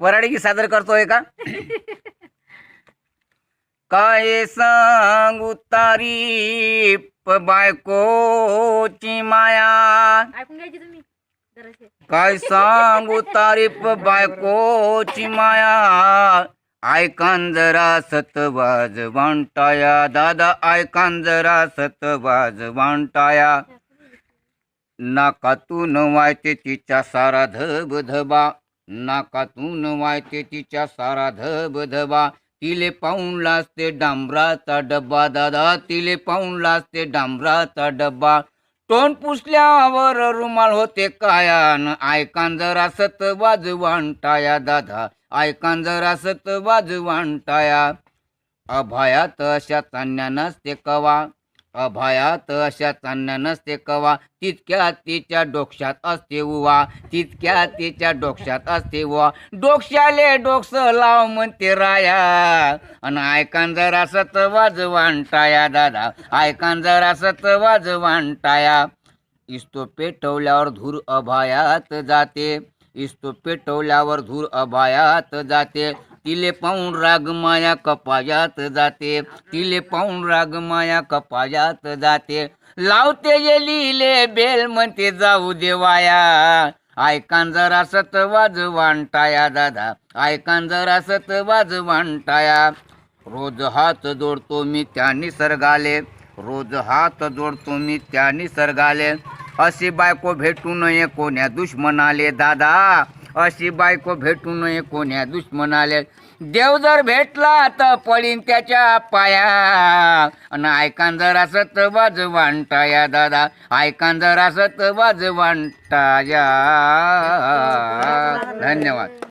वराडी सादर करतोय का? काय सांगू तारीफ बायकोची माया? ऐकून घ्यायची तुम्ही? जराशे काय सांगू तारीफ बायकोची माया? ऐकान जरा सतवाज वांटाया. दादा ऐकान जरा सतवाज वांटाया. नाकातून वायते तिच्या सारा धब धबा नाकातून वायते तिच्या सारा धब धबा तिले पाहून लाजते डांबराचा डब्बा. दादा तिले पाहून लाजते डांबराचा डब्बा. तोंड पुसल्यावर रुमाल होते कायान. ऐकान जरा सत वाजवांटाया दादा. ऐकान जरा सत वाजवांटाया अभयात अशा चांदण्या नसते कवा. अभयात अशा चांदण्या नसते कवा. तितक्या तिच्या डोक्यात असते उवा. तितक्या तिच्या डोक्यात असते उवा. डोक्याले डोक्स लाव म्हणते राया. अन ऐकान जरा सत वाजवांटाया दादा. ऐकान जरा सत वाजवांटाया इस्तो पेटवल्यावर धूर अभयात जाते. इस्तो पेटवल्यावर धूर अभयात जाते. तिले पाहून राग माया कपायात जाते. तिले पाहून राग माया कपायात जाते. लावते ये लिहिले बेल म्हणते जाऊ देवाया ऐकान जरा सत वाजवांटाया दादा. ऐकान जरा सत वाजवांटाया रोज हात जोडतो मी त्या निसर्गाले. रोज हात जोडतो मी त्या निसर्गाले. अशी बायको भेटू नये कोण्या दुश्मनाले दादा. अशी बायको भेटू नये कोण्या दुश्मनाले. देव जर भेटला तर पडीन त्याच्या पाया. आणि ऐकान जरा वांटा या दादा. ऐकान जरा वांटा या धन्यवाद.